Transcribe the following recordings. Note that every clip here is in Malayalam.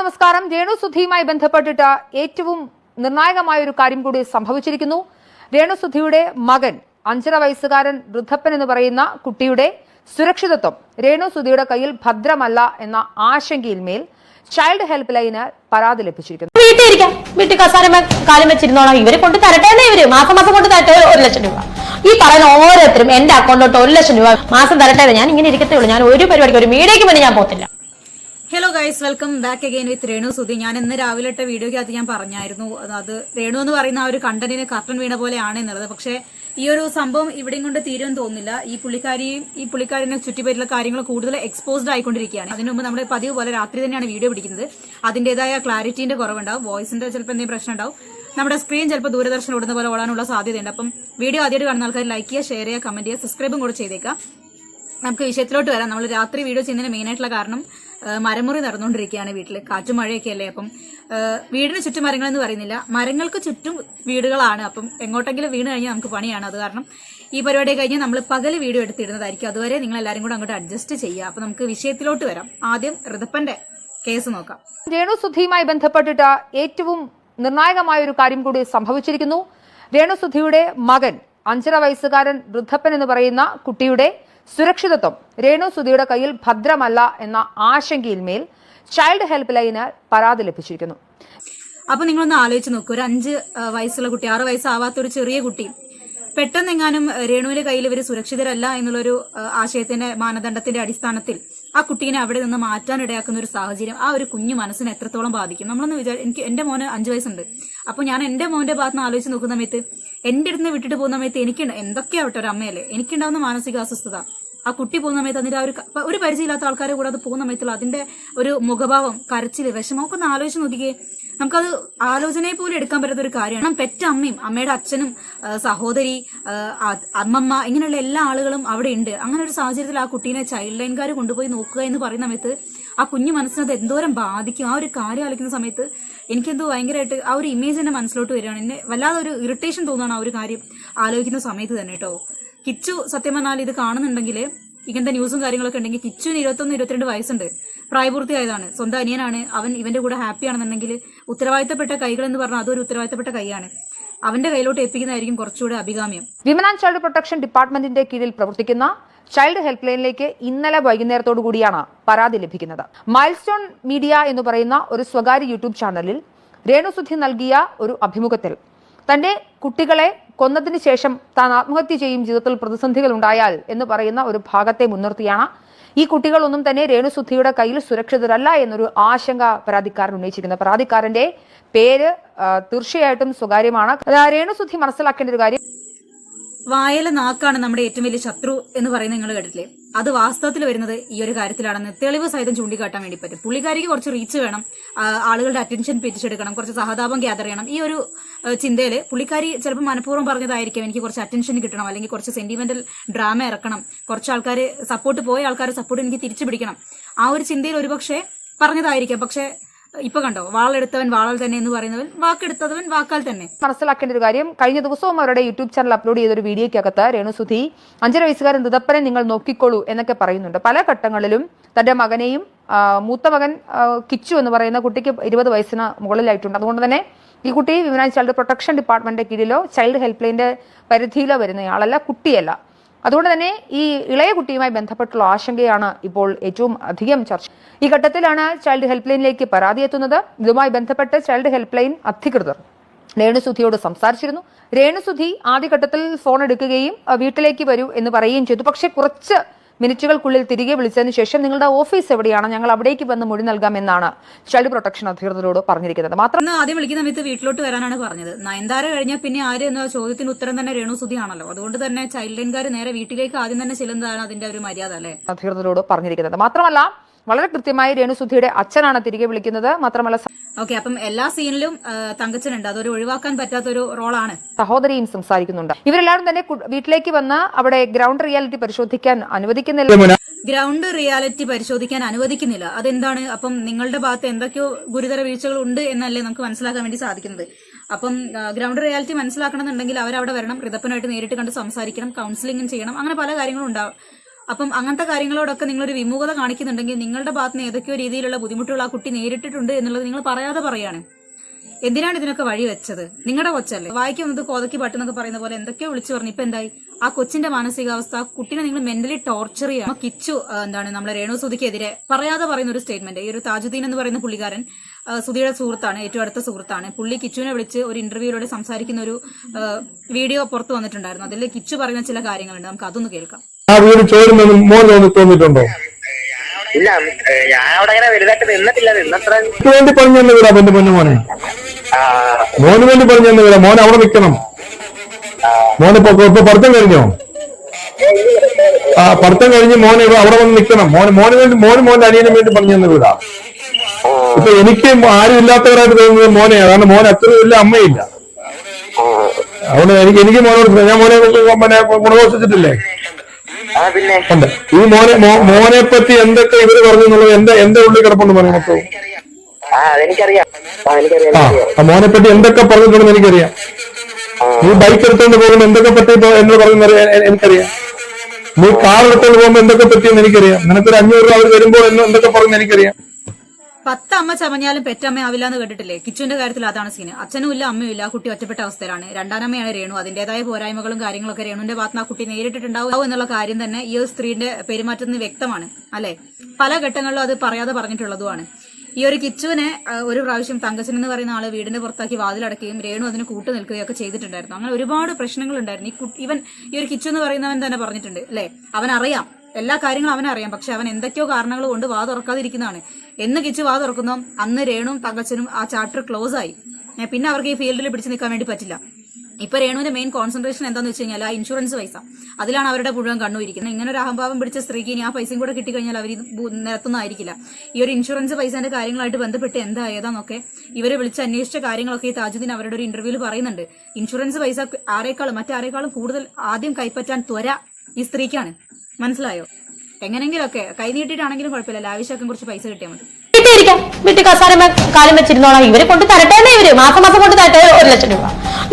നമസ്കാരം. രേണു സുധിയുമായി ബന്ധപ്പെട്ടിട്ട് ഏറ്റവും നിർണായകമായ ഒരു കാര്യം കൂടി സംഭവിച്ചിരിക്കുന്നു. രേണു സുധിയുടെ മകൻ അഞ്ചര വയസ്സുകാരൻ വൃദ്ധപ്പൻ എന്ന് പറയുന്ന കുട്ടിയുടെ സുരക്ഷിതത്വം രേണു സുധിയുടെ കയ്യിൽ ഭദ്രമല്ല എന്ന ആശങ്കയിൽ മേൽ ചൈൽഡ് ഹെൽപ്പ് ലൈന് പരാതി ലഭിച്ചിരിക്കുന്നു. വീട്ടിൽ കാലം വെച്ചിരുന്നോളാം. ഇവർ കൊണ്ട് തരട്ടെ ഇവർ മാസം മാസം കൊണ്ട് തരട്ടെ. ഒരു ലക്ഷം രൂപ. ഈ പറയുന്ന ഓരോരുത്തരും എന്റെ അക്കൗണ്ടിലോട്ട് ഒരു ലക്ഷം രൂപ മാസം തരട്ടെ ഞാൻ ഇങ്ങനെ ഇരിക്കത്തേ ഉള്ളൂ. ഞാൻ ഒരു പരിപാടിക്ക് ഒരു മീഡിയയ്ക്ക് വേണ്ടി ഞാൻ പോത്തില്ല hello guys welcome back again with Renu Sudhi ഞാൻ ഇന്ന് രാവിലെ ഇട്ട വീഡിയോക്കകത്ത് ഞാൻ പറഞ്ഞായിരുന്നു. അത് രേണു എന്ന് പറയുന്ന ആ ഒരു കണ്ടന്റിന് കർട്ടൻ വീണ പോലെയാണ് എന്നുള്ളത്. പക്ഷേ ഈ ഒരു സംഭവം ഇവിടെയും കൊണ്ട് തീരുമെന്ന് തോന്നുന്നില്ല. ഈ പുള്ളിക്കാരിയും ഈ പുള്ളിക്കാരിനെ ചുറ്റിപ്പറ്റിയുള്ള കാര്യങ്ങൾ കൂടുതൽ എക്സ്പോസ്ഡ് ആയിക്കൊണ്ടിരിക്കുകയാണ്. അതിനു മുമ്പ് നമ്മൾ പതിവ് പോലെ രാത്രി തന്നെയാണ് വീഡിയോ പിടിക്കുന്നത്. അതിന്റേതായ ക്ലാരിറ്റിന്റെ കുറവുണ്ടാവും. വോയിസിന്റെ ചിലപ്പോൾ എന്തെങ്കിലും പ്രശ്നം ഉണ്ടാവും നമ്മുടെ സ്ക്രീൻ ചിലപ്പോൾ ദൂരദർശനം ഓടുന്ന പോലെ ഓടാനുള്ള സാധ്യതയുണ്ട്. അപ്പം വീഡിയോ ആദ്യമായിട്ട് കാണുന്ന ആൾക്കാർ ലൈക്ക് ചെയ്യുക ഷെയർ ചെയ്യുക കമന്റ് ചെയ്യുക സബ്സ്ക്രൈബും കൂടെ ചെയ്തേക്കാം നമുക്ക് വിഷയത്തിലോട്ട് വരാം. നമ്മൾ രാത്രി വീഡിയോ ചെയ്യുന്നതിന് മെയിൻ ആയിട്ടുള്ള കാരണം മരമുറി നടന്നുകൊണ്ടിരിക്കുകയാണ് വീട്ടിൽ കാറ്റും മഴയൊക്കെ അല്ലേ അപ്പം? വീടിന് ചുറ്റും മരങ്ങളെന്ന് പറയുന്നില്ല. മരങ്ങൾക്ക് ചുറ്റും വീടുകളാണ്. അപ്പം എങ്ങോട്ടെങ്കിലും വീണ് കഴിഞ്ഞാൽ നമുക്ക് പണിയാണ്. അത് കാരണം ഈ പരിപാടി കഴിഞ്ഞ് നമ്മൾ പകൽ വീഡിയോ എടുത്തിടുന്നതായിരിക്കും അതുവരെ നിങ്ങൾ എല്ലാവരും കൂടെ അങ്ങോട്ട് അഡ്ജസ്റ്റ് ചെയ്യുക. അപ്പം നമുക്ക് വിഷയത്തിലോട്ട് വരാം. ആദ്യം ഋതപ്പന്റെ കേസ് നോക്കാം. രേണു സുധിയുമായി ബന്ധപ്പെട്ടിട്ട് ഏറ്റവും നിർണായകമായ ഒരു കാര്യം കൂടി സംഭവിച്ചിരിക്കുന്നു. രേണു സുധിയുടെ മകൻ അഞ്ചര വയസ്സുകാരൻ വൃദ്ധപ്പൻ എന്ന് പറയുന്ന കുട്ടിയുടെ സുരക്ഷിതത്വം. രേണു സുധിയുടെ കയ്യിൽ ഭദ്രമല്ല എന്ന ആശങ്കയിൽ മേൽ ചൈൽഡ് ഹെൽപ്പ് ലൈന് പരാതി ലഭിച്ചിരിക്കുന്നു. അപ്പൊ നിങ്ങളൊന്ന് ആലോചിച്ച് നോക്കൂ. ഒരു അഞ്ച് വയസ്സുള്ള കുട്ടി ആറ് വയസ്സാവാത്ത ഒരു ചെറിയ കുട്ടി പെട്ടെന്നെങ്ങാനും രേണുവിന്റെ കയ്യിൽ ഇവർ സുരക്ഷിതരല്ല എന്നുള്ളൊരു ആശയത്തിന്റെ മാനദണ്ഡത്തിന്റെ അടിസ്ഥാനത്തിൽ ആ കുട്ടീനെ അവിടെ നിന്ന് മാറ്റാൻ ഇടയാക്കുന്ന ഒരു സാഹചര്യം ആ ഒരു കുഞ്ഞു മനസ്സിനെ എത്രത്തോളം ബാധിക്കും? നമ്മളൊന്ന് വിചാരി എനിക്ക് എന്റെ മോന് അഞ്ചു വയസ്സുണ്ട്. അപ്പൊ ഞാൻ എന്റെ മോന്റെ ഭാഗത്ത് ആലോചിച്ച് നോക്കുന്ന സമയത്ത് എന്റെ അടുത്ത് വിട്ടിട്ട് പോകുന്ന സമയത്ത് എനിക്ക് എന്തൊക്കെയാവട്ടെ ഒരു അമ്മയല്ലേ? എനിക്കുണ്ടാവുന്ന മാനസിക അസ്വസ്ഥത ആ കുട്ടി പോകുന്ന സമയത്ത് അതിന്റെ ആ ഒരു ഒരു പരിചയമില്ലാത്ത ആൾക്കാരെ കൂടെ അത് പോകുന്ന സമയത്തുള്ള അതിന്റെ ഒരു മുഖഭാവം കരച്ചിൽ വിഷമം ഒക്കെ ഒന്ന് ആലോചിച്ച് നോക്കിക്കേ. നമുക്കത് ആലോചനയെ പോലും എടുക്കാൻ പറ്റാത്ത ഒരു കാര്യമാണ്. പെറ്റ അമ്മയും അമ്മയുടെ അച്ഛനും സഹോദരി അമ്മമ്മ ഇങ്ങനെയുള്ള എല്ലാ ആളുകളും അവിടെ ഉണ്ട്. അങ്ങനെ ഒരു സാഹചര്യത്തിൽ ആ കുട്ടീനെ ചൈൽഡ് ലൈൻകാർ കൊണ്ടുപോയി നോക്കുക എന്ന് പറയുന്ന സമയത്ത് ആ കുഞ്ഞു മനസ്സിനത് എന്തോരം ബാധിക്കും. ആ ഒരു കാര്യം ആലോചിക്കുന്ന സമയത്ത് എനിക്കെന്തോ ഭയങ്കരമായിട്ട് ആ ഒരു ഇമേജ് എന്നെ മനസ്സിലോട്ട് വരികയാണ്. എന്നെ വല്ലാതെ ഒരു ഇറിറ്റേഷൻ തോന്നുകയാണ് ആ ഒരു കാര്യം ആലോചിക്കുന്ന സമയത്ത് തന്നെ കേട്ടോ. കിച്ചു സത്യം പറഞ്ഞാൽ ഇത് കാണുന്നുണ്ടെങ്കിൽ ഇങ്ങനത്തെ ന്യൂസും കാര്യങ്ങളൊക്കെ ഉണ്ടെങ്കിൽ കിച്ചുവിന് ഇരുപത്തൊന്ന് ഇരുപത്തിരണ്ട് വയസ്സുണ്ട്. പ്രായപൂർത്തിയായതാണ്. സ്വന്തം അനിയനാണ്. അവൻ ഇവന്റെ കൂടെ ഹാപ്പി ആണെന്നുണ്ടെങ്കിൽ ഉത്തരവാദിത്തപ്പെട്ട കൈകൾ എന്ന് പറഞ്ഞാൽ അതൊരു ഉത്തരവാദിത്തപ്പെട്ട കൈയാണ്. അവന്റെ കയ്യിലോട്ട് ഏൽപ്പിക്കുന്നതായിരിക്കും കുറച്ചുകൂടെ അഭികാമ്യം. വിമൻ ആൻഡ് ചൈൽഡ് പ്രൊട്ടക്ഷൻ ഡിപ്പാർട്ട്മെന്റിന്റെ കീഴിൽ പ്രവർത്തിക്കുന്ന ചൈൽഡ് ഹെൽപ്പ് ലൈനിലേക്ക് ഇന്നലെ വൈകുന്നേരത്തോടു കൂടിയാണ് പരാതി ലഭിക്കുന്നത്. മൈൽസ്റ്റോൺ മീഡിയ എന്ന് പറയുന്ന ഒരു സ്വകാര്യ യൂട്യൂബ് ചാനലിൽ രേണുസുധി നൽകിയ ഒരു അഭിമുഖത്തിൽ തന്റെ കുട്ടികളെ കൊന്നതിന് ശേഷം താൻ ആത്മഹത്യ ചെയ്യും ജീവിതത്തിൽ പ്രതിസന്ധികൾ ഉണ്ടായാൽ എന്ന് പറയുന്ന ഒരു ഭാഗത്തെ മുൻനിർത്തിയാണ്. ഈ കുട്ടികളൊന്നും തന്നെ രേണുസുദ്ധിയുടെ കയ്യിൽ സുരക്ഷിതരല്ല എന്നൊരു ആശങ്ക പരാതിക്കാരൻ ഉന്നയിച്ചിരിക്കുന്നത് പരാതിക്കാരന്റെ പേര് തീർച്ചയായിട്ടും സ്വകാര്യമാണ്. രേണുസുദ്ധി മനസ്സിലാക്കേണ്ട ഒരു കാര്യം വായല നാക്കാണ് നമ്മുടെ ഏറ്റവും വലിയ ശത്രു എന്ന് പറയുന്നത് നിങ്ങൾ കേട്ടിട്ടില്ലേ? അത് വാസ്തവത്തിൽ വരുന്നത് ഈ ഒരു കാര്യത്തിലാണെന്ന് തെളിവ് സഹിതം ചൂണ്ടിക്കാട്ടാൻ വേണ്ടി പറ്റും. പുള്ളിക്കാരിക്ക് കുറച്ച് റീച്ച് വേണം. ആളുകളുടെ അറ്റൻഷൻ പിരിച്ചെടുക്കണം. കുറച്ച് സഹതാപം ഗ്യാദർ ചെയ്യണം. ഈ ഒരു ആ, ചിന്തയിൽ പുള്ളിക്കാരി ചിലപ്പോൾ മനഃപൂർവം പറഞ്ഞതായിരിക്കും എനിക്ക് കുറച്ച് അറ്റൻഷൻ കിട്ടണം അല്ലെങ്കിൽ കുറച്ച് സെന്റിമെന്റൽ ഡ്രാമ ഇറക്കണം കുറച്ച് ആൾക്കാർ സപ്പോർട്ട് പോയ ആൾക്കാരെ സപ്പോർട്ട് എനിക്ക് തിരിച്ചു പിടിക്കണം. ആ ഒരു ചിന്തയിൽ ഒരുപക്ഷെ പറഞ്ഞതായിരിക്കാം പക്ഷെ ഇപ്പൊ കണ്ടോ വാളെടുത്തവൻ വാളാൽ തന്നെ എന്ന് പറയുന്നവൻ വാക്കെടുത്തവൻ വാക്കാൽ തന്നെ. മനസ്സിലാക്കേണ്ട ഒരു കാര്യം കഴിഞ്ഞ ദിവസവും അവരുടെ യൂട്യൂബ് ചാനൽ അപ്ലോഡ് ചെയ്ത ഒരു വീഡിയോയ്ക്കകത്ത് രേണുസുധി അഞ്ചര വയസ്സുകാരൻ ദുതപ്പനെ നിങ്ങൾ നോക്കിക്കോളൂ എന്നൊക്കെ പറയുന്നുണ്ട്. പല ഘട്ടങ്ങളിലും തന്റെ മകനെയും മൂത്ത മകൻ കിച്ചു എന്ന് പറയുന്ന കുട്ടിക്ക് ഇരുപത് വയസ്സിന് മുകളിലായിട്ടുണ്ട്. അതുകൊണ്ട് തന്നെ ഈ കുട്ടി women and child protection department കീഴിലോ child help ലൈനിന്റെ പരിധിയിലോ വരുന്നയാളല്ല കുട്ടിയല്ല. അതുകൊണ്ട് തന്നെ ഈ ഇളയ കുട്ടിയുമായി ബന്ധപ്പെട്ടുള്ള ആശങ്കയാണ് ഇപ്പോൾ ഏറ്റവും അധികം ചർച്ച. ഈ ഘട്ടത്തിലാണ് ചൈൽഡ് ഹെൽപ്പ് ലൈനിലേക്ക് പരാതി എത്തുന്നത്. ഇതുമായി ബന്ധപ്പെട്ട് ചൈൽഡ് ഹെൽപ്പ് ലൈൻ അധികൃതർ രേണുസുധിയോട് സംസാരിച്ചിരുന്നു. രേണുസുധി ആദ്യഘട്ടത്തിൽ ഫോൺ എടുക്കുകയും വീട്ടിലേക്ക് വരൂ എന്ന് പറയുകയും ചെയ്തു. പക്ഷേ കുറച്ച് മിനിറ്റുകൾക്കുള്ളിൽ തിരികെ വിളിച്ചതിന് ശേഷം നിങ്ങളുടെ ഓഫീസ് എവിടെയാണ്? ഞങ്ങൾ അവിടേക്ക് വന്ന് മൊഴി നൽകാമെന്നാണ് ചൈൽഡ് പ്രൊട്ടക്ഷൻ അധികൃതരോട് പറഞ്ഞിരിക്കുന്നത്. മാത്രം ആദ്യം വിളിക്കുന്ന സമയത്ത് വീട്ടിലോട്ട് വരാനാണ് പറഞ്ഞത്. നയൻതാര കഴിഞ്ഞാൽ പിന്നെ ആര് എന്ന ചോദ്യത്തിന് ഉത്തരം തന്നെ രേണു സുധി ആണല്ലോ അതുകൊണ്ട് തന്നെ ചൈൽഡ് ലൈൻകാർ നേരെ വീട്ടിലേക്ക് ആദ്യം തന്നെ ചെല്ലുന്നതാണ് അതിന്റെ ഒരു മര്യാദ അല്ലേ? അധികൃതരോട് പറഞ്ഞിരിക്കുന്നത്. മാത്രമല്ല വളരെ കൃത്യമായി രേണുസുധിയുടെ അച്ഛനാണ് തിരികെ വിളിക്കുന്നത്. മാത്രമല്ല ഓക്കെ അപ്പം എല്ലാ സീനിലും തങ്കച്ചനുണ്ട്. അതൊരു ഒഴിവാക്കാൻ പറ്റാത്തൊരു റോളാണ്. സഹോദരിയും സംസാരിക്കുന്നുണ്ട്. ഇവരെല്ലാവരും തന്നെ വീട്ടിലേക്ക് വന്ന് അവിടെ ഗ്രൗണ്ട് റിയാലിറ്റി പരിശോധിക്കാൻ അനുവദിക്കുന്നില്ല. ഗ്രൗണ്ട് റിയാലിറ്റി പരിശോധിക്കാൻ അനുവദിക്കുന്നില്ല. അതെന്താണ്? അപ്പം നിങ്ങളുടെ ഭാഗത്ത് എന്തൊക്കെയോ ഗുരുതര വീഴ്ചകൾ ഉണ്ട് എന്നല്ലേ നമുക്ക് മനസ്സിലാക്കാൻ വേണ്ടി സാധിക്കുന്നത്. അപ്പം ഗ്രൗണ്ട് റിയാലിറ്റി മനസ്സിലാക്കണമെന്നുണ്ടെങ്കിൽ അവരവിടെ വരണം. ഋതപ്പനായിട്ട് നേരിട്ട് കണ്ട് സംസാരിക്കണം. കൗൺസിലിംഗും ചെയ്യണം. അങ്ങനെ പല കാര്യങ്ങളും ഉണ്ടാവും. അപ്പം അങ്ങനത്തെ കാര്യങ്ങളോടൊക്കെ നിങ്ങളൊരു വിമുഖത കാണിക്കുന്നുണ്ടെങ്കിൽ നിങ്ങളുടെ ഭാഗത്ത് നിന്ന് ഏതൊക്കെയോ രീതിയിലുള്ള ബുദ്ധിമുട്ടുകൾ ആ കുട്ടി നേരിട്ടിട്ടുണ്ട് എന്നുള്ളത് നിങ്ങൾ പറയാതെ പറയാണ്. എന്തിനാണ് ഇതിനൊക്കെ വഴി വെച്ചത്? നിങ്ങളുടെ കൊച്ചല്ലേ? വായിക്ക് വന്നത് കോതക്കി പാട്ട് എന്നൊക്കെ പറയുന്ന പോലെ എന്തൊക്കെയോ വിളിച്ചു പറഞ്ഞു ഇപ്പൊ എന്തായി? ആ കൊച്ചിന്റെ മാനസികാവസ്ഥ കുട്ടീനെ നിങ്ങൾ മെന്റലി ടോർച്ചർ ചെയ്യാം കിച്ചു എന്താണ് നമ്മളെ രേണു സുധിക്കെതിരെ പറയാതെ പറയുന്ന ഒരു സ്റ്റേറ്റ്മെന്റ് ഈ ഒരു താജുദ്ദീൻ എന്ന് പറയുന്ന പുള്ളിക്കാരൻ സുധിയുടെ സുഹൃത്താണ് ഏറ്റവും അടുത്ത സുഹൃത്താണ്. പുള്ളി കിച്ചുവിനെ വിളിച്ച് ഒരു ഇന്റർവ്യൂയിലൂടെ സംസാരിക്കുന്ന ഒരു വീഡിയോ പുറത്തു വന്നിട്ടുണ്ടായിരുന്നു. അതിൽ കിച്ചു പറയുന്ന ചില കാര്യങ്ങളുണ്ട്. നമുക്ക് അതൊന്ന് കേൾക്കാം. ആ വീട് ചോരുന്നെന്ന് മോൻ തോന്നി തോന്നിയിട്ടുണ്ടോ ഇല്ല ഞാൻ അവിടെ അങ്ങനെ വലുതായിട്ട് നിന്നിട്ടില്ല നിന്നത്ര എനിക്ക് വേണ്ടി പറഞ്ഞു തന്നെ വീടാ എന്റെ പൊന്നു മോനെ ആ, മോന് വേണ്ടി പറഞ്ഞു തന്നെ വീടാ മോൻ അവിടെ നിൽക്കണം മോന് ഇപ്പൊ ഇപ്പൊ പഠിത്തം കഴിഞ്ഞോ ആ പഠിത്തം കഴിഞ്ഞ് മോനെ ഇവിടെ അവിടെ വന്ന് നിൽക്കണം മോന് മോന് വേണ്ടി മോന് മോന്റെ അനിയനും വേണ്ടി പറഞ്ഞു തന്നെ വീടാ ഇപ്പൊ എനിക്ക് ആരും ഇല്ലാത്തവരായിട്ട് തോന്നുന്നത് മോനെ കാരണം മോൻ അത്രയും ഇല്ല അമ്മയില്ല അതുകൊണ്ട് എനിക്ക് എനിക്ക് മോനോട് സ്നേഹം. ഞാൻ മോനെ പിന്നെ പിന്നെ ഉണ്ട് ഈ മോനെ മോനെ പറ്റി എന്തൊക്കെ ഇവർ പറഞ്ഞു എന്നുള്ളത് എന്റെ എന്റെ ഉള്ളിൽ കിടപ്പുണ്ട് മോനെ മൊത്തവും ആ മോനെ പറ്റി എന്തൊക്കെ പറഞ്ഞിട്ടുണ്ടെന്ന് എനിക്കറിയാം. നീ ബൈക്ക് എടുത്തോണ്ട് പോകുമ്പോൾ എന്തൊക്കെ പറ്റി എന്നോട് പറഞ്ഞു എനിക്കറിയാം. നീ കാർ എടുത്തോണ്ട് പോകുമ്പോൾ എന്തൊക്കെ പറ്റിയെന്ന് എനിക്കറിയാം. നിനക്കൊരു അഞ്ഞൂറ് രൂപ അവർ വരുമ്പോൾ എന്തൊക്കെ പറഞ്ഞു എനിക്കറിയാം. പത്ത് അമ്മ ചമഞ്ഞാലും പെറ്റമ്മ ആവില്ല എന്ന് കേട്ടിട്ടില്ലേ? കിച്ചുവിന്റെ കാര്യത്തിൽ അതാണ് സീന് അച്ഛനും ഇല്ല അമ്മയും ഇല്ല കുട്ടി ഒറ്റപ്പെട്ട അവസ്ഥയിലാണ്. രണ്ടാനമ്മയാണ് രേണു. അതിന്റേതായ പോരായ്മകളും കാര്യങ്ങളൊക്കെ രേണുവിന്റെ ഭാഗത്ത് കുട്ടി നേരിട്ടിട്ടുണ്ടാവും എന്നുള്ള കാര്യം തന്നെ ഈ ഒരു സ്ത്രീയുടെ പെരുമാറ്റത്തിൽ നിന്ന് വ്യക്തമാണ് അല്ലെ? പല ഘട്ടങ്ങളിലും അത് പറയാതെ പറഞ്ഞിട്ടുള്ളതുമാണ്. ഈ ഒരു കിച്ചുവിനെ ഒരു പ്രാവശ്യം തങ്കച്ചൻ എന്ന് പറയുന്ന ആൾ വീടിന്റെ പുറത്താക്കി വാതിലടക്കുകയും രേണു അതിന് കൂട്ടു നിൽക്കുകയും ഒക്കെ ചെയ്തിട്ടുണ്ടായിരുന്നു. അങ്ങനെ ഒരുപാട് പ്രശ്നങ്ങൾ ഉണ്ടായിരുന്നു ഈ ഇവൻ ഈ ഒരു കിച്ചു എന്ന് പറയുന്നവൻ തന്നെ പറഞ്ഞിട്ടുണ്ട് അല്ലെ? അവൻ അറിയാം എല്ലാ കാര്യങ്ങളും അവനറിയാം പക്ഷെ അവൻ എന്തൊക്കെയോ കാരണങ്ങൾ കൊണ്ട് വാ തുറക്കാതിരിക്കുന്നതാണ്. എന്ന് കിച്ച് വാ തുറക്കുന്നു അന്ന് രേണുവും തങ്കച്ചനും ആ ചാപ്റ്റർ ക്ലോസ് ആയി. പിന്നെ അവർക്ക് ഈ ഫീൽഡിൽ പിടിച്ചു നിൽക്കാൻ വേണ്ടി പറ്റില്ല. ഇപ്പൊ രേണുവിന്റെ മെയിൻ കോൺസെൻട്രേഷൻ എന്താന്ന് വെച്ച് കഴിഞ്ഞാൽ ആ ഇൻഷുറൻസ് പൈസ. അതിലാണ് അവരുടെ മുഴുവൻ കണ്ണുരിക്കുന്നത് ഇങ്ങനെ ഒരു അഹംഭാവം പിടിച്ച സ്ത്രീക്ക് ഇനി ആ പൈസയും കൂടെ കിട്ടിക്കഴിഞ്ഞാൽ അവർ നിരത്തുന്നതായിരിക്കില്ല ഈ ഒരു ഇൻഷുറൻസ് പൈസന്റെ കാര്യങ്ങളായിട്ട് ബന്ധപ്പെട്ട് എന്താ ഏതാന്നൊക്കെ ഇവരെ വിളിച്ച് അന്വേഷിച്ച കാര്യങ്ങളൊക്കെ ഈ താജുദ്ദീൻ അവരുടെ ഒരു ഇന്റർവ്യൂവിൽ പറയുന്നുണ്ട്. ഇൻഷുറൻസ് പൈസ ആരേക്കാളും മറ്റാരേക്കാളും കൂടുതൽ ആദ്യം കൈപ്പറ്റാൻ ത്വര ഈ സ്ത്രീക്കാണ്. മനസ്സിലായോ? എങ്ങനെങ്കിലൊക്കെ കൈ നീട്ടിയിട്ടാണെങ്കിലും കുഴപ്പമില്ല. ലാവിശാക്കും കുറച്ച് പൈസ കിട്ടിയാൽ മതി. വീട്ടിൽ ഇരിക്കാം വീട്ടിൽ കസാരമ കാലം വെച്ചിരുന്നോളാം. ഇവർ കൊണ്ട് തരട്ടേന്നേ ഇവർ? മാസം മാസം കൊണ്ട് തരട്ടെ. ഒരു ലക്ഷം രൂപ.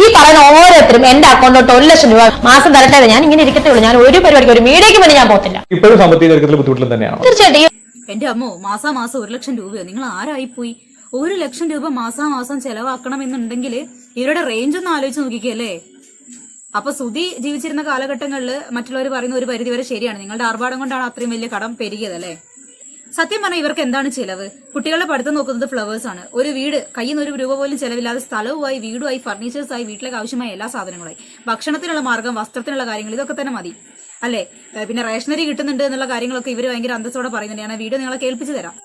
ഈ പറയുന്ന ഓരോരുത്തരും എന്റെ അക്കൗണ്ടിലോട്ട് ഒരു ലക്ഷം രൂപ മാസം തരട്ടെ ഞാൻ ഇങ്ങനെ ഇരിക്കത്തേ ഉള്ളൂ. ഞാൻ ഒരു പരിപാടിക്ക് ഒരു മീഡിയക്ക് വേണ്ടി ഞാൻ പോത്തില്ല ഇപ്പോഴും സാമ്പത്തിക തരത്തിൽ ബുദ്ധിമുട്ടിലും തന്നെയാണ്? തീർച്ചയായിട്ടും. എന്റെ അമ്മോ മാസാ മാസം ഒരു ലക്ഷം രൂപയോ? നിങ്ങൾ ആരായി പോയി ഒരു ലക്ഷം രൂപ മാസാ മാസം ചെലവാക്കണം എന്നുണ്ടെങ്കിൽ ഇവരുടെ റേഞ്ച് ഒന്ന് ആലോചിച്ച് നോക്കിക്കല്ലേ അപ്പൊ സുധി ജീവിച്ചിരുന്ന കാലഘട്ടങ്ങളിൽ മറ്റുള്ളവർ പറയുന്ന ഒരു പരിധി വരെ ശരിയാണ്. നിങ്ങളുടെ ആർഭാടം കൊണ്ടാണ് അത്രയും വലിയ കടം പെരുകിയത് അല്ലേ? സത്യം പറഞ്ഞാൽ ഇവർക്ക് എന്താണ് ചിലവ്? കുട്ടികളെ പഠിത്തം നോക്കുന്നത് ഫ്ലവേഴ്സ് ആണ്. ഒരു വീട് കയ്യിൽ നിന്ന് ഒരു രൂപ പോലും ചെലവില്ലാതെ സ്ഥലവുമായി വീടുമായി ഫർണിച്ചേഴ്സായി വീട്ടിലേക്ക് ആവശ്യമായ എല്ലാ സാധനങ്ങളായി. ഭക്ഷണത്തിനുള്ള മാർഗം വസ്ത്രത്തിനുള്ള കാര്യങ്ങൾ ഇതൊക്കെ തന്നെ മതി. അല്ലേ? പിന്നെ റേഷനറി കിട്ടുന്നുണ്ട് എന്നുള്ള കാര്യങ്ങളൊക്കെ ഇവർ ഭയങ്കര അന്തസ്സോടെ പറയുന്നുണ്ട്. ഞാൻ വീഡിയോ നിങ്ങളെ കേൾപ്പിച്ചു തരാം.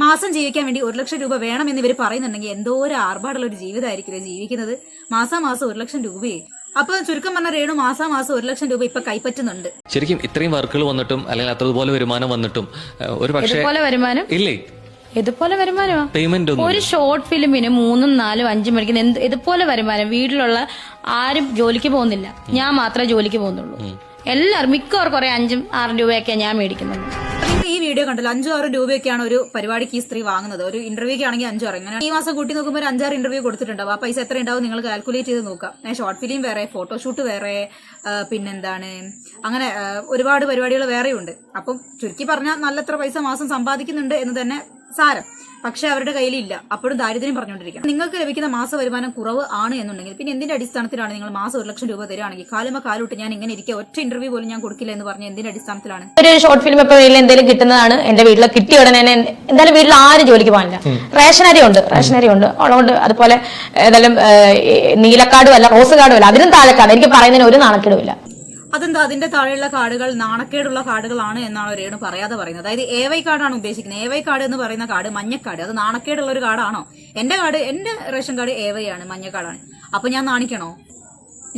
മാസം ജീവിക്കാൻ വേണ്ടി ഒരു ലക്ഷം രൂപ വേണമെന്ന് ഇവർ പറയുന്നുണ്ടെങ്കിൽ എന്തോ ഒരു ആർഭാടുള്ള ഒരു ജീവിതമായിരിക്കില്ലേ ജീവിക്കുന്നത്. മാസം മാസം ഒരു ലക്ഷം രൂപയെ. അപ്പൊ ചുരുക്കം പറഞ്ഞ രേണു മാസാ മാസം ഒരു ലക്ഷം രൂപ ഇപ്പൊ കൈപ്പറ്റുന്നുണ്ട്. ശരിക്കും ഇത്രയും വർക്കുകൾ വന്നിട്ടും അല്ലെങ്കിൽ അത്രതുപോലെ വരുമാനം വന്നിട്ടും ഒരു പക്ഷേ ഇതുപോലെ വരുമാനം? ഇല്ലേ? ഇതുപോലെ വരുമാനമോ? പേയ്മെന്റ് ഒന്നും ഒരു ഷോർട്ട് ഫിലിമിന് മൂന്നും നാലും അഞ്ചും മണിക്കും എന്ത് ഇതുപോലെ വരുമാനം? വീട്ടിലുള്ള ആരും ജോലിക്ക് പോകുന്നില്ല. ഞാൻ മാത്രമേ ജോലിക്ക് പോകുന്നുള്ളൂ. എല്ലാവരും മിക്കവർ കുറെ അഞ്ചും ആറും രൂപയൊക്കെ ഞാൻ മേടിക്കുന്നുള്ളൂ ഈ വീഡിയോ കണ്ടല്ലോ അഞ്ചോ ആറ് രൂപയൊക്കെയാണ് ഒരു പരിപാടിക്ക് ഈ സ്ത്രീ വാങ്ങുന്നത്. ഒരു ഇന്റർവ്യൂക്ക് ആണെങ്കിൽ അഞ്ചോ ആറ്. ഇങ്ങനെ ഈ മാസം കൂട്ടി നോക്കുമ്പോൾ ഒരു അഞ്ചാറ് ഇന്റർവ്യൂ കൊടുത്തിട്ടുണ്ടാവും. ആ പൈസ എത്ര ഉണ്ടാവും നിങ്ങൾ കാൽക്കുലേറ്റ് ചെയ്ത് നോക്കാം ഞാൻ ഷോർട്ട് ഫിലിം വേറെ ഫോട്ടോഷൂട്ട് വേറെ പിന്നെ പിന്നെന്താണ് അങ്ങനെ ഒരുപാട് പരിപാടികൾ വേറെയുണ്ട്. അപ്പം ചുരുക്കി പറഞ്ഞാൽ നല്ലത്ര പൈസ മാസം സമ്പാദിക്കുന്നുണ്ട് എന്ന് തന്നെ സാരം. പക്ഷെ അവരുടെ കയ്യിലില്ല. അപ്പോഴും ദാരിദ്ര്യം പറഞ്ഞുകൊണ്ടിരിക്കണം നിങ്ങൾക്ക് ലഭിക്കുന്ന മാസ വരുമാനം കുറവ് ആണ് എന്നുണ്ടെങ്കിൽ പിന്നെ എന്തിന്റെ അടിസ്ഥാനത്തിലാണ് നിങ്ങൾ മാസം ഒരു ലക്ഷം രൂപ തരുവാണെങ്കിൽ? കാലുമ കാലോട്ട് ഞാൻ ഇങ്ങനെ ഇരിക്കുക ഒറ്റ ഇന്റർവ്യൂ പോലും ഞാൻ കൊടുക്കില്ല എന്ന് പറഞ്ഞ എന്തിന്റെ അടിസ്ഥാനത്തിലാണ്? ഒരു ഷോർട്ട് ഫിലിം ഇപ്പൊ വീട്ടിൽ എന്തെങ്കിലും കിട്ടുന്നതാണ് എന്റെ വീട്ടിൽ കിട്ടിയ ഉടനെ എന്തായാലും വീട്ടിൽ ആരും ജോലിക്ക് പോകാനില്ല. റേഷനരി ഉണ്ട് റേഷനരി ഉണ്ട്. ഉള്ളതുകൊണ്ട് അതുപോലെ ഏതായാലും നീലക്കാടും അല്ല റോസ് കാർഡും അല്ല അതിനും താഴെക്കാട് എനിക്ക് പറയുന്നതിന് ഒരു നാണക്കേടുമില്ല. അതെന്താ? അതിന്റെ താഴെയുള്ള കാർഡുകൾ നാണക്കേടുള്ള കാർഡുകളാണ് എന്നാണ് രേണു പറയാതെ പറയുന്നത്. അതായത് എ വൈ കാർഡാണ് ഉദ്ദേശിക്കുന്നത്. എ വൈ കാർഡ് എന്ന് പറയുന്ന കാർഡ് മഞ്ഞക്കാർഡ് അത് നാണക്കേടുള്ള ഒരു കാർഡാണോ എന്റെ കാർഡ് എന്റെ റേഷൻ കാർഡ് എ വൈ ആണ് മഞ്ഞക്കാർഡാണ് അപ്പൊ ഞാൻ നാണിക്കണോ?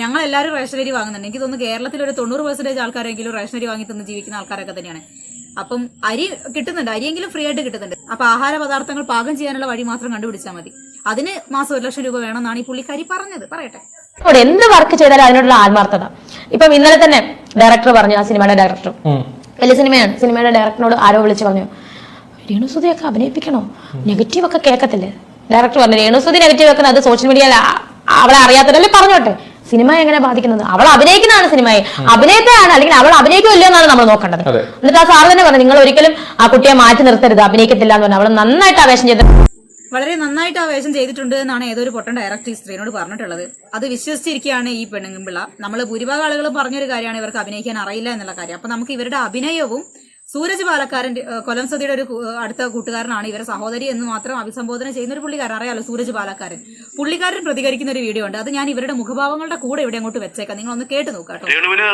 ഞങ്ങൾ എല്ലാവരും റേഷനറി വാങ്ങുന്നുണ്ട്. എനിക്ക് തോന്നുന്നു കേരളത്തിൽ ഒരു തൊണ്ണൂറ് പെർസെന്റേജ് ആൾക്കാരെങ്കിലും റേഷൻ അരി വാങ്ങി തന്ന് ജീവിക്കുന്ന ആൾക്കാരൊക്കെ തന്നെയാണ്. അപ്പം അരി കിട്ടുന്നുണ്ട്. അരിയെങ്കിലും ഫ്രീ ആയിട്ട് കിട്ടുന്നുണ്ട്. അപ്പൊ ആഹാര പദാർത്ഥങ്ങൾ പാകം ചെയ്യാനുള്ള വഴി മാത്രം കണ്ടുപിടിച്ചാൽ മതി. അതിന് മാസം ഒരു ലക്ഷം രൂപ വേണമെന്നാണ് ഈ പുള്ളിക്കാരി പറഞ്ഞത്. പറയട്ടെ. എന്ത് വർക്ക് ചെയ്താലും അതിനോടുള്ള ആത്മാർത്ഥത. ഇപ്പം ഇന്നലെ തന്നെ ഡയറക്ടർ പറഞ്ഞു ആ സിനിമയുടെ ഡയറക്ടർ വലിയ സിനിമയാണ്. സിനിമയുടെ ഡയറക്ടറിനോട് ആരോ വിളിച്ചു പറഞ്ഞു രേണുസുതിയൊക്കെ അഭിനയിപ്പിക്കണോ? നെഗറ്റീവ് ഒക്കെ കേൾക്കത്തില്ലേ? ഡയറക്ടർ പറഞ്ഞു രേണുസുതി നെഗറ്റീവ് വെക്കുന്നത് അത് സോഷ്യൽ മീഡിയയിൽ അവളെ അറിയാത്തതല്ലേ പറഞ്ഞോട്ടെ? സിനിമ എങ്ങനെ ബാധിക്കുന്നത്? അവൾ അഭിനയിക്കുന്നതാണ് സിനിമയെ. അഭിനയത്തെയാണ് അല്ലെങ്കിൽ അവൾ അഭിനയിക്കുമല്ലോ എന്നാണ് നമ്മൾ നോക്കേണ്ടത്. എന്നിട്ട് ആ സാർ തന്നെ പറഞ്ഞു നിങ്ങൾ ഒരിക്കലും ആ കുട്ടിയെ മാറ്റി നിർത്തരുത് അഭിനയിക്കത്തില്ല എന്ന് പറഞ്ഞു. അവൾ നന്നായിട്ട് ആവേശം ചെയ്ത് വളരെ നന്നായിട്ട് ആ വേഷം ചെയ്തിട്ടുണ്ട് എന്നാണ് ഏതൊരു പൊട്ടൻ ഡയറക്ടർ ഈ സ്ത്രീനോട് പറഞ്ഞിട്ടുള്ളത്. അത് വിശ്വസിച്ചിരിക്കുകയാണ് ഈ പെണ്ണുമ്പിള്ള. നമ്മൾ ഭൂരിഭാഗം ആളുകളും പറഞ്ഞൊരു കാര്യമാണ് ഇവർക്ക് അഭിനയിക്കാൻ അറിയില്ല എന്നുള്ള കാര്യം. അപ്പൊ നമുക്ക് ഇവരുടെ അഭിനയവും സൂരജ് പാലക്കാരന്റെ കൊലം സതിയുടെ ഒരു അടുത്ത കൂട്ടുകാരനാണ് ഇവരെ സഹോദരി എന്ന് മാത്രം അഭിസംബോധന ചെയ്യുന്ന ഒരു പുള്ളിക്കാരൻ. അറിയാലോ സൂരജ് പാലക്കാരൻ. പുള്ളിക്കാരൻ പ്രതികരിക്കുന്ന ഒരു വീഡിയോ ഉണ്ട്. അത് ഞാൻ ഇവരുടെ മുഖഭാവങ്ങളുടെ കൂടെ ഇവിടെ അങ്ങോട്ട് വെച്ചേക്കാം. നിങ്ങൾ ഒന്ന് കേട്ട്. നോക്കാം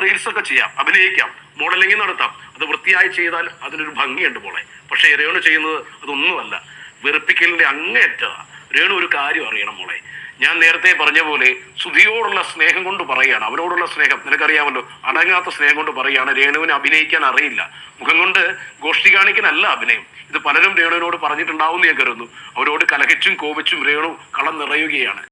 റീൽസ് ഒക്കെ ചെയ്യാം. അഭിനയിക്കാം. മോഡലിംഗ് നടത്താം. അത് വൃത്തിയായി ചെയ്താൽ അതിനൊരു ഭംഗിയുണ്ട് മോളെ. പക്ഷേ ചെയ്യുന്നത് അതൊന്നുമല്ല. വെറുപ്പിക്കലിന്റെ അങ്ങേറ്റതാ രേണു ഒരു കാര്യം അറിയണം മോളെ. ഞാൻ നേരത്തെ പറഞ്ഞ പോലെ സുധിയോടുള്ള സ്നേഹം കൊണ്ട് പറയുകയാണ്. അവരോടുള്ള സ്നേഹം. നിനക്കറിയാമല്ലോ അടങ്ങാത്ത സ്നേഹം കൊണ്ട് പറയുകയാണ്. രേണുവിന് അഭിനയിക്കാൻ അറിയില്ല. മുഖം കൊണ്ട് ഗോഷ്ടി കാണിക്കാനല്ല അഭിനയം. ഇത് പലരും രേണുവിനോട് പറഞ്ഞിട്ടുണ്ടാവും ഞാൻ കരുതുന്നു. അവരോട് കലഹിച്ചും കോപിച്ചും രേണു കളം നിറയുകയാണ്.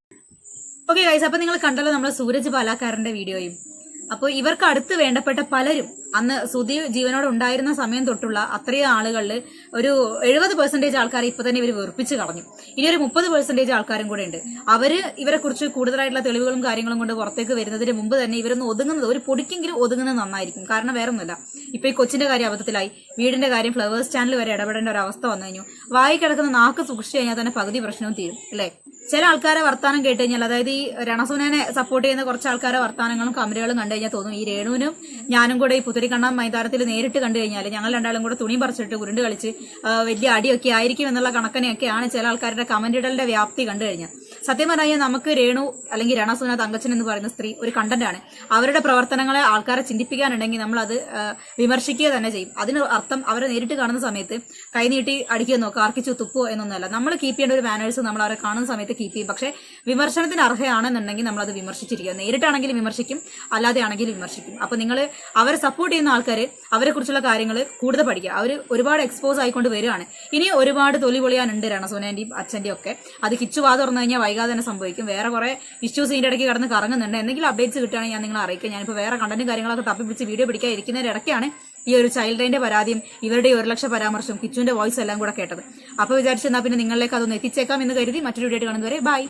ഓക്കെ ഗൈസ് അപ്പൊ നിങ്ങൾ കണ്ടല്ലോ നമ്മുടെ സൂരജ് പാലാക്കാരന്റെ വീഡിയോയും. അപ്പോൾ ഇവർക്ക് അടുത്ത് വേണ്ടപ്പെട്ട പലരും അന്ന് സുധി ജീവനോട് ഉണ്ടായിരുന്ന സമയം തൊട്ടുള്ള അത്രയും ആളുകളിൽ ഒരു എഴുപത് പെർസെന്റേജ് ആൾക്കാരെ ഇപ്പൊ തന്നെ ഇവർ വെറുപ്പിച്ച് കളഞ്ഞു. ഇനി ഒരു മുപ്പത് പെർസെന്റേജ് ആൾക്കാരും കൂടെ ഉണ്ട്. അവർ ഇവരെ കുറിച്ച് കൂടുതലായിട്ടുള്ള തെളിവുകളും കാര്യങ്ങളും കൊണ്ട് പുറത്തേക്ക് വരുന്നതിന് മുമ്പ് തന്നെ ഇവരൊന്ന് ഒതുങ്ങുന്നത് ഒരു പൊടിക്കെങ്കിലും ഒതുങ്ങുന്നത് നന്നായിരിക്കും. കാരണം വേറെ ഒന്നുമില്ല ഇപ്പൊ ഈ കൊച്ചിന്റെ കാര്യം അബദ്ധത്തിലായി. വീടിന്റെ കാര്യം ഫ്ലവേഴ്സ് ചാനൽ വരെ ഇടപെടേണ്ട ഒരു അവസ്ഥ വന്നു കഴിഞ്ഞു. വായി കിടക്കുന്ന നാക്ക് സൂക്ഷിച്ചു കഴിഞ്ഞാൽ തന്നെ പകുതി പ്രശ്നവും തീരും. അല്ലേ? ചില ആൾക്കാരെ വർത്താനം കേട്ട് കഴിഞ്ഞാൽ അതായത് ഈ രണസുനെ സപ്പോർട്ട് ചെയ്യുന്ന കുറച്ച് ആൾക്കാരെ വർത്താനങ്ങളും കമന്റുകളും കണ്ടു കഴിഞ്ഞാൽ തോന്നും. ഈ രേണുവിനും ഞാനും കൂടെ ഈ പുത്തരിക്കണ്ണ മൈതാനത്തിൽ നേരിട്ട് കണ്ടു കഴിഞ്ഞാൽ ഞങ്ങൾ രണ്ടാളും കൂടെ തുണി പറിച്ചിട്ട് ഉരുണ്ട് കളിച്ച് വലിയ അടിയൊക്കെ ആയിരിക്കും എന്നുള്ള കണക്കനെയൊക്കെയാണ് ചില ആൾക്കാരുടെ കമന്റിടലിന്റെ വ്യാപ്തി കണ്ടു കഴിഞ്ഞാൽ. സത്യം പറഞ്ഞാൽ നമുക്ക് രേണു അല്ലെങ്കിൽ രണസുന തങ്കച്ചൻ എന്ന് പറയുന്ന സ്ത്രീ ഒരു കണ്ടന്റാണ്. അവരുടെ പ്രവർത്തനങ്ങളെ ആൾക്കാരെ ചിന്തിപ്പിക്കാനുണ്ടെങ്കിൽ നമ്മൾ അത് വിമർശിക്കുക തന്നെ ചെയ്യും. അതിന് അർത്ഥം അവരെ നേരിട്ട് കാണുന്ന സമയത്ത് കൈനീട്ടി അടിക്കുക നോക്കുക ആർക്കിച്ചു തുപ്പോ എന്നൊന്നുമല്ല. നമ്മൾ കീപ്പ് ചെയ്യേണ്ട ഒരു മാനേഴ്സ് നമ്മൾ അവരെ കാണുന്ന സമയത്ത് കീപ്പ് ചെയ്യും. പക്ഷേ വിമർശനത്തിന് അർഹയാണെന്നുണ്ടെങ്കിൽ നമ്മൾ അത് വിമർശിച്ചിരിക്കുക. നേരിട്ടാണെങ്കിലും വിമർശിക്കും അല്ലാതെ ആണെങ്കിലും വിമർശിക്കും. അപ്പൊ നിങ്ങൾ അവരെ സപ്പോർട്ട് ചെയ്യുന്ന ആൾക്കാർ അവരെ കുറിച്ചുള്ള കാര്യങ്ങൾ കൂടുതൽ പഠിക്കുക. അവർ ഒരുപാട് എക്സ്പോസ് ആയിക്കൊണ്ട് വരികയാണ്. ഇനി ഒരുപാട് തൊലി പൊളിയാനുണ്ട് രണസോനേന്റെയും അച്ഛന്റെയും ഒക്കെ. അത് കിച്ചു വാ തുറന്നു കഴിഞ്ഞാൽ വൈകാതെ തന്നെ സംഭവിക്കും. വേറെ കുറെ ഇഷ്യൂസ് ഇതിന്റെ ഇടയ്ക്ക് കടന്ന് കറങ്ങുന്നുണ്ട്. എന്തെങ്കിലും അപ്ഡേറ്റ്സ് കിട്ടുകയാണെങ്കിൽ ഞാൻ നിങ്ങളെ അറിയിക്കാം. ഞാനിപ്പോൾ വേറെ കണ്ടന്റും കാര്യങ്ങളൊക്കെ തപ്പി പിടിച്ച് വീഡിയോ പിടിക്കാൻ ഇരിക്കുന്നതിന്റെ ഇടയ്ക്കാണ് ഈ ഒരു ചൈൽഡ് ലൈന്റെ പരാതിയും ഇവരുടെ ഒരു ലക്ഷ പരാമർശം കിച്ചുവിന്റെ വോയിസ് എല്ലാം കൂടെ കേട്ടത്. അപ്പോൾ വിചാരിച്ചെന്നാൽ പിന്നെ നിങ്ങളിലേക്ക് അതൊന്ന് എത്തിച്ചേക്കാം എന്ന് കരുതി മറ്റൊരു വീഡിയോ കാണുന്നവരെ ബൈ